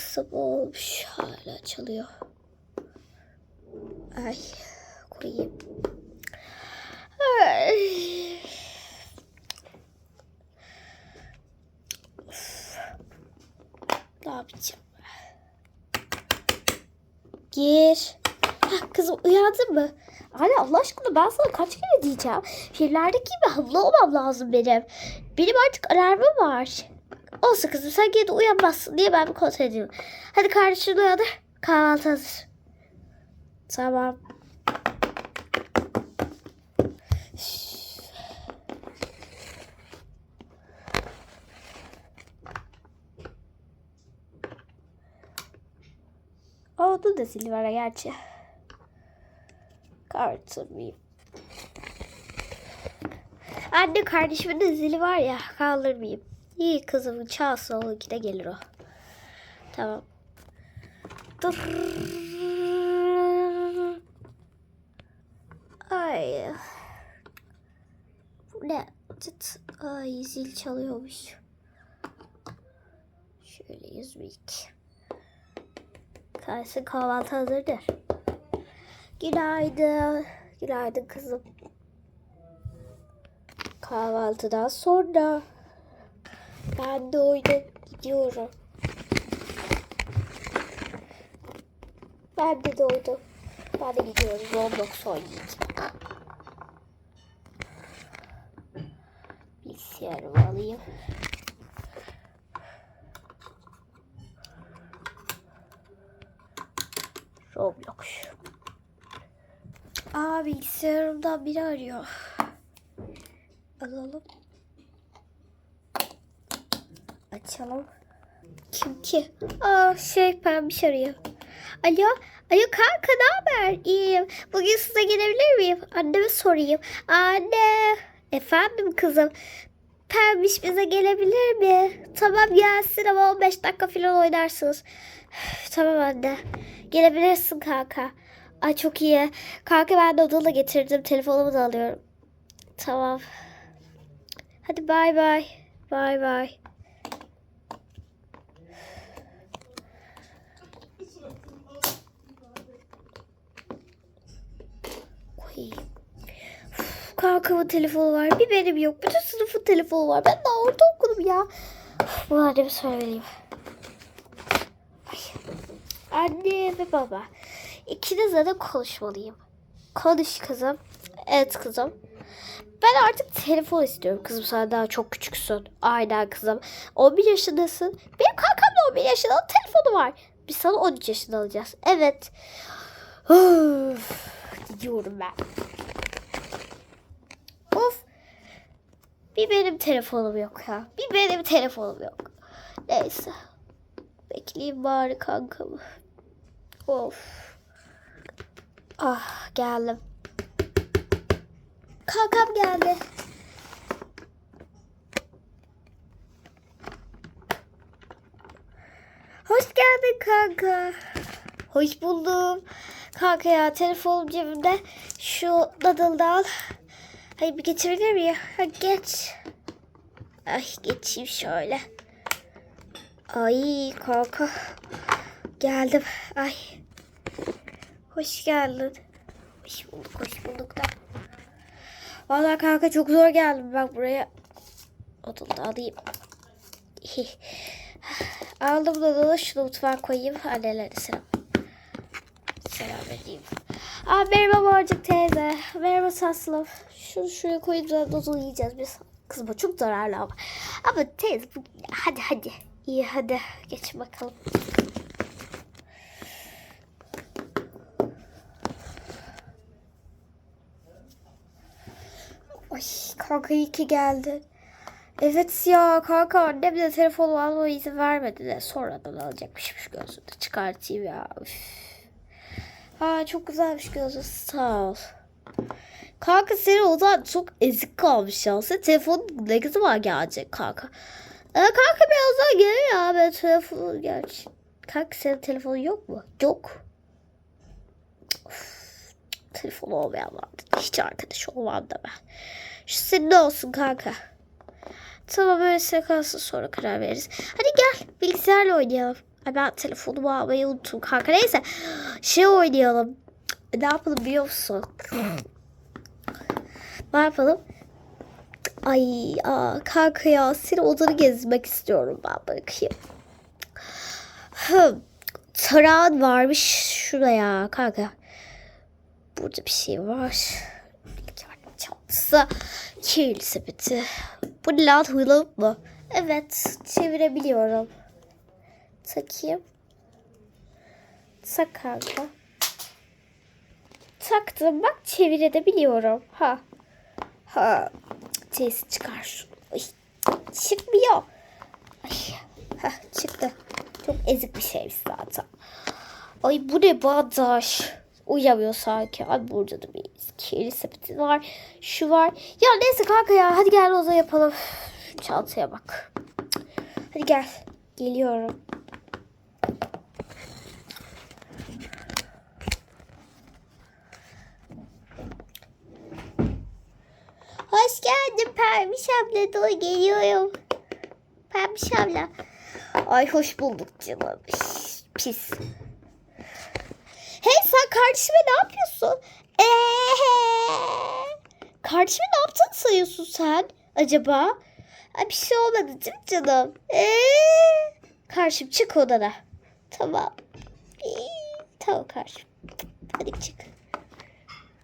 sabah olmuş. Hala çalıyor. Ay koyayım. Ay. Ne yapacağım? Gir. Hah, kızım uyandın mı? Anne Allah aşkına ben sana kaç kere diyeceğim. Filmlerdeki gibi hızlı olmam lazım benim. Benim artık alarmım var. Olsun kızım sen de uyanmazsın diye ben bir kontrol ediyorum. Hadi kardeşini uyandır. Kahvaltı hazır. Tamam. Oldu da Silver'a gerçi. Kartırmayayım. Anne kardeşimin de zili var ya kaldırmayayım. İyi kızım çalsın o iki de gelir o. Tamam. Ay. Bu ne? Çıt. Ay zil çalıyormuş. Şöyle 102. Kalsın kahvaltı hazırdır. Günaydın. Günaydın kızım. Kahvaltıdan sonra ben oyuna gidiyorum. Ben de doydum. Ben de gidiyorum. Roblox oynayacağım. Bilgisayarımı alayım. Roblox. Aa bilgisayarımdan biri arıyor. Alalım. Açalım. Ki? Aa şey pembiş arıyor. Alo. Alo kanka ne haber? İyiyim. Bugün size gelebilir miyim? Anneme sorayım. Anne. Efendim kızım. Pembiş bize gelebilir mi? Tamam gelsin ama 15 dakika falan oynarsınız. tamam anne. Gelebilirsin kanka. Ay çok iyi. Kanka ben de odala getirdim. Telefonumu da alıyorum. Tamam. Hadi bay bay. Bay bay. Koyayım. Kankamın telefonu var. Bir benim yok. Bütün sınıfın telefonu var. Ben daha orada okudum ya. Bunu anneme söylemeliyim. Ay. Anne ve baba. İkinizle de konuşmalıyım. Konuş kızım. Evet kızım. Ben artık telefon istiyorum kızım. Sen daha çok küçüksün. Aynen kızım. 11 yaşındasın. Benim kankam da 11 yaşında. Telefonu var. Biz sana 13 yaşında alacağız. Evet. Of. Gidiyorum ben. Of. Bir benim telefonum yok ya. Bir benim telefonum yok. Neyse. Bekleyeyim bari kankamı. Of. Ah geldim. Kankam geldi. Hoş geldin kanka. Hoş buldum. Kanka ya telefonum cebimde. Şu dadıl da al. Hayır bir geçebilir miyim? Ha, geç. Ay geçeyim şöyle. Ay kanka. Geldim. Ay. Hoş geldin. Hoş bulduk, hoş bulduk da. Vallahi kanka çok zor geldim ben buraya. Odunu da alayım. Aldım da şunu mutfağa koyayım. Annelere selam. Selam edeyim. Aa, merhaba Borcuk teyze. Merhaba tatlım. Şunu şuraya koyayım da yiyeceğiz biz. Kız bu çok zararlı ama. Ama teyze bu... hadi hadi. İyi hadi geç bakalım. Ay kanka iyi ki geldin. Evet ya kanka annem de telefonu almama izin vermedi de sonradan alacakmışmış gözünü çıkartayım ya. Üf. Aa çok güzelmiş gözü sağ ol. Kanka senin odan çok ezik kalmış ya. Senin telefonun ne zaman gelecek kanka? Ee, kanka birazdan gelir ya ben telefonu gerçi. Kanka senin telefonun yok mu? Yok. Of, telefon olmayan vardı. Hiç arkadaş olmam da ben. Şu senin olsun kanka. Tamam öyle kalsın sonra karar veririz. Hadi gel bilgisayarla oynayalım. Ay ben telefonumu almayı unuttum kanka. Neyse şey oynayalım. Ne yapalım biliyor musun? Ne yapalım? Ay aa, kanka ya senin odanı gezmek istiyorum ben bakayım. Hım, tarağın varmış şuraya kanka. Burada bir şey var. Çantası. Kirli sepeti. Bu lan hıyılıp mı? Evet çevirebiliyorum. Takayım. Tak kanka. Taktım bak çevirebiliyorum. Ha. Ha. Teyze çıkar. Ay, çıkmıyor. Ay. Heh, çıktı. Çok ezik bir şeymiş zaten. Ay bu ne bandaj. Uyamıyor sanki. Ay burada da bir kirli sepeti var. Şu var. Ya neyse kanka ya. Hadi gel oza yapalım. Şu çantaya bak. Hadi gel. Geliyorum. Hoş geldin Permiş abla. Dur geliyorum. Permiş abla. Ay hoş bulduk canım. Pis. Hey sen kardeşime ne yapıyorsun? Eee. Kardeşime ne yaptığını sayıyorsun sen acaba? Ay bir şey olmadı değil mi canım? Eee. Karşım çık odana. Tamam. İyi, Tamam karşım. Hadi çık.